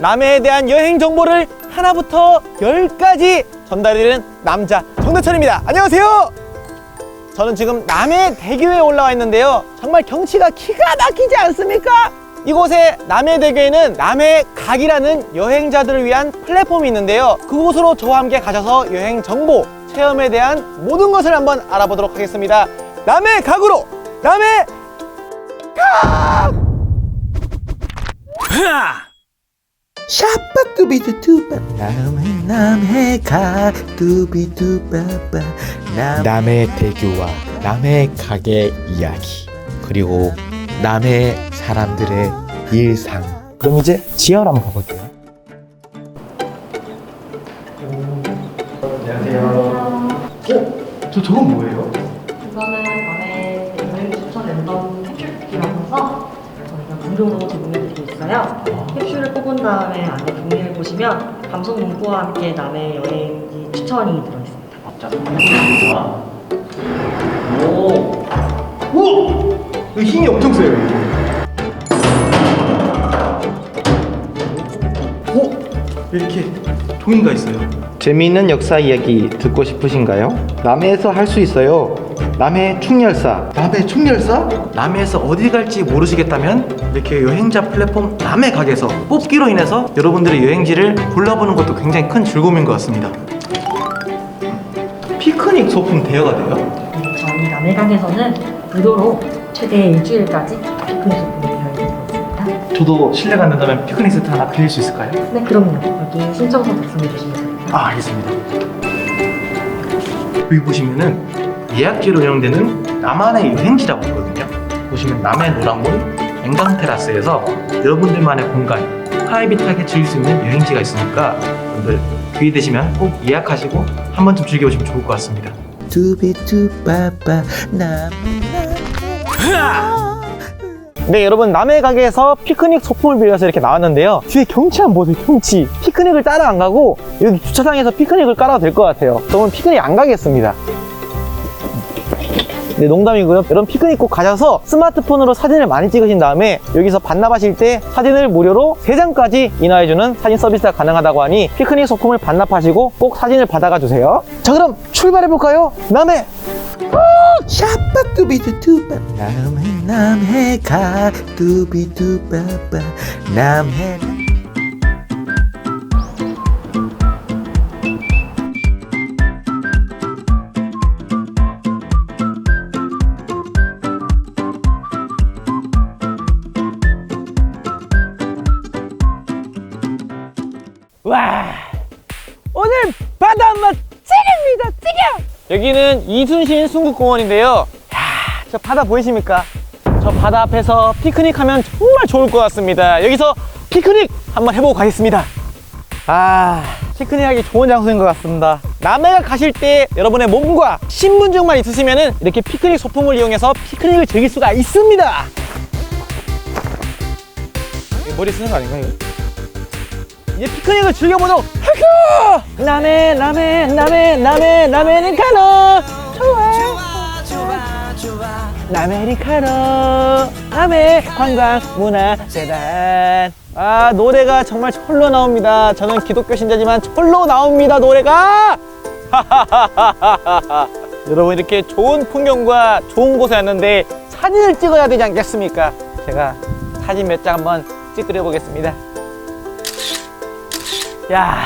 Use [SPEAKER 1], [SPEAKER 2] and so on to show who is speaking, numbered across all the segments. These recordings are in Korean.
[SPEAKER 1] 남해에 대한 여행 정보를 하나부터 열까지 전달해드리는 남자 정대철입니다. 안녕하세요. 저는 지금 남해 대교에 올라와 있는데요. 정말 경치가 기가 막히지 않습니까? 이곳에 남해 대교에는 남해 각이라는 여행자들을 위한 플랫폼이 있는데요. 그곳으로 저와 함께 가셔서 여행 정보, 체험에 대한 모든 것을 한번 알아보도록 하겠습니다. 남해 각으로 남해
[SPEAKER 2] 샤빠 뚜비두뚜바 남해 남해가 뚜비두바바 남
[SPEAKER 3] 남해 대교와 남해 가게 이야기. 그리고 남해 사람들의 일상. 그럼 이제 지하로 한번 가볼게요.
[SPEAKER 1] 저 저건 뭐예요?
[SPEAKER 4] 이거는 밤에 여행 추천 랜덤 캡슐이라고 해서 무료로 제공해드리고 있어요. 캡슐을 뽑은 다음에 안에 종이를 보시면 방송 문구와 함께 남의 여행지 추천이 들어있습니다.
[SPEAKER 1] 자, 보겠습니다. 오, 이거 힘이 엄청 세요. 오, 이렇게 종이가 있어요.
[SPEAKER 5] 재미있는 역사 이야기 듣고 싶으신가요? 남해에서 할 수 있어요. 남해 충렬사.
[SPEAKER 1] 남해 충렬사? 남해에서 어디 갈지 모르시겠다면 이렇게 여행자 플랫폼 남해 가게에서 뽑기로 인해서 여러분들의 여행지를 골라보는 것도 굉장히 큰 즐거움인 것 같습니다. 피크닉 소품 대여가 돼요?
[SPEAKER 4] 네, 저희 남해강에서는 무료로 최대 일주일까지 피크닉 소품
[SPEAKER 1] 저도 실례가 안 된다면 피크닉 세트 하나 빌릴 수 있을까요?
[SPEAKER 4] 네, 그럼요. 여기 신청서 작성해 주시면 됩니다.
[SPEAKER 1] 아, 알겠습니다. 여기 보시면은 예약제로 운영되는 나만의 여행지라고 있거든요. 보시면 남해 노랑물 앵강 테라스에서 여러분들만의 공간, 프라이빗하게 즐길 수 있는 여행지가 있으니까 여러분들 기회 되시면 꼭 예약하시고 한 번쯤 즐겨보시면 좋을 것 같습니다.
[SPEAKER 2] 뚜비두바바 남해
[SPEAKER 1] 네, 여러분 남해 가게에서 피크닉 소품을 빌려서 이렇게 나왔는데요. 뒤에 경치 한번 보세요, 경치. 피크닉을 따라 안 가고 여기 주차장에서 피크닉을 깔아도 될 것 같아요. 저는 피크닉 안 가겠습니다. 네, 농담이고요. 여러분 피크닉 꼭 가셔서 스마트폰으로 사진을 많이 찍으신 다음에 여기서 반납하실 때 사진을 무료로 3장까지 인하해주는 사진 서비스가 가능하다고 하니 피크닉 소품을 반납하시고 꼭 사진을 받아가 주세요. 자, 그럼 출발해볼까요? 남해
[SPEAKER 2] 샤빠 뚜비두뚜바 남해 남해 가 뚜비두바바 남해
[SPEAKER 1] 와 오늘 바다 한번 찍입니다 찍여 여기는 이순신 순국공원인데요. 야, 저 바다 보이십니까? 저 바다 앞에서 피크닉 하면 정말 좋을 것 같습니다. 여기서 피크닉 한번 해보고 가겠습니다. 아 피크닉 하기 좋은 장소인 것 같습니다. 남해가 가실 때 여러분의 몸과 신분증만 있으시면 이렇게 피크닉 소품을 이용해서 피크닉을 즐길 수가 있습니다. 머리 쓰는 거 아닌가 이거? 이제 피크닉을 즐겨보도록 할까! 남해 남해 남해 남해 남해리카노! 좋아! 남해리카노! 남해 관광 문화 재단. 아 노래가 정말 철로 나옵니다. 저는 기독교 신자지만 철로 나옵니다 노래가! 여러분 이렇게 좋은 풍경과 좋은 곳에 왔는데 사진을 찍어야 되지 않겠습니까? 제가 사진 몇 장 한번 찍으려 보겠습니다 야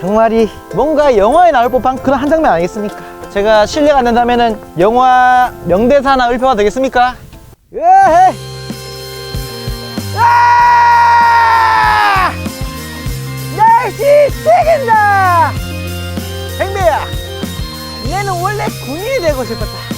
[SPEAKER 1] 정말 이 뭔가 영화에 나올 법한 그런 한 장면 아니겠습니까? 제가 실례가 안 된다면은 영화 명대사나 읊혀가 되겠습니까? 으헤! 아! 날씨 새긴다! 행배야, 얘는 원래 군인이 되고 싶었다.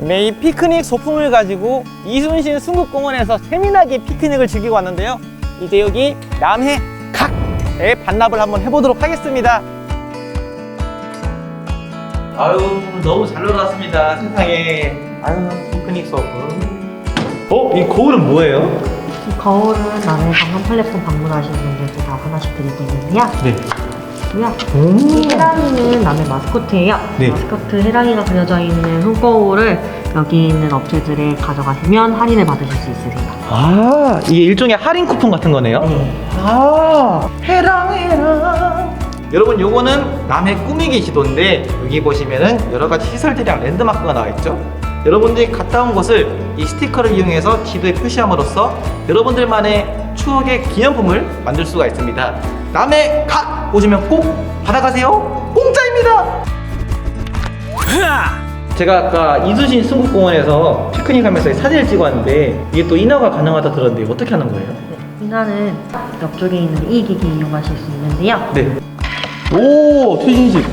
[SPEAKER 1] 네, 이 피크닉 소품을 가지고 이순신 순국공원에서 재미나게 피크닉을 즐기고 왔는데요. 이제 여기 남해 각에 반납을 한번 해보도록 하겠습니다. 아유, 너무 잘 놀았습니다. 세상에. 아유, 피크닉 소품. 어? 이 거울은 뭐예요?
[SPEAKER 4] 이 거울은 남해 관광 플랫폼 방문하시는 분들께 다 하나씩 드리고 있는데요.
[SPEAKER 1] 네.
[SPEAKER 4] 있고요. 이 해랑이는 남의 마스코트예요.
[SPEAKER 1] 네.
[SPEAKER 4] 마스코트 해랑이가 그려져 있는 손거울을 여기 있는 업체들에 가져가시면 할인을 받으실 수 있으세요.
[SPEAKER 1] 아, 이게 일종의 할인 쿠폰 같은 거네요?
[SPEAKER 4] 네.
[SPEAKER 1] 아, 해랑 해랑. 여러분, 요거는 남해 꾸미기 지도인데 여기 보시면은 여러 가지 시설들이랑 랜드마크가 나와 있죠. 여러분들이 갔다 온 곳을 이 스티커를 이용해서 지도에 표시함으로써 여러분들만의 추억의 기념품을 만들 수가 있습니다. 남해 각 오시면 꼭 받아가세요. 공짜입니다. 제가 아까 이수신 순국공원에서 피크닉 하면서 사진을 찍었는데 이게 또 인화가 가능하다 들었는데 어떻게 하는 거예요?
[SPEAKER 4] 인화는 옆쪽에 있는 이 기기 이용하실 수 있는데요.
[SPEAKER 1] 네. 오, 최신식.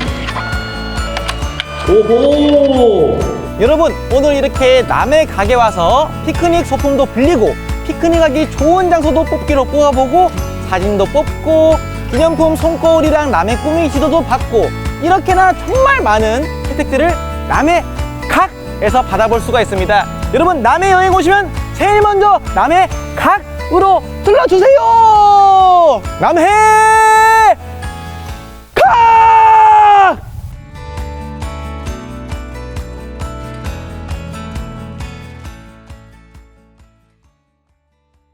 [SPEAKER 1] 오호. 여러분, 오늘 이렇게 남의 가게 와서 피크닉 소품도 빌리고 피크닉 하기 좋은 장소도 뽑기로 뽑아보고 사진도 뽑고 기념품 손거울이랑 남의 꾸미기 지도도 받고 이렇게나 정말 많은 혜택들을 남의 각에서 받아볼 수가 있습니다. 여러분, 남해 여행 오시면 제일 먼저 남의 각으로 들러주세요. 남해!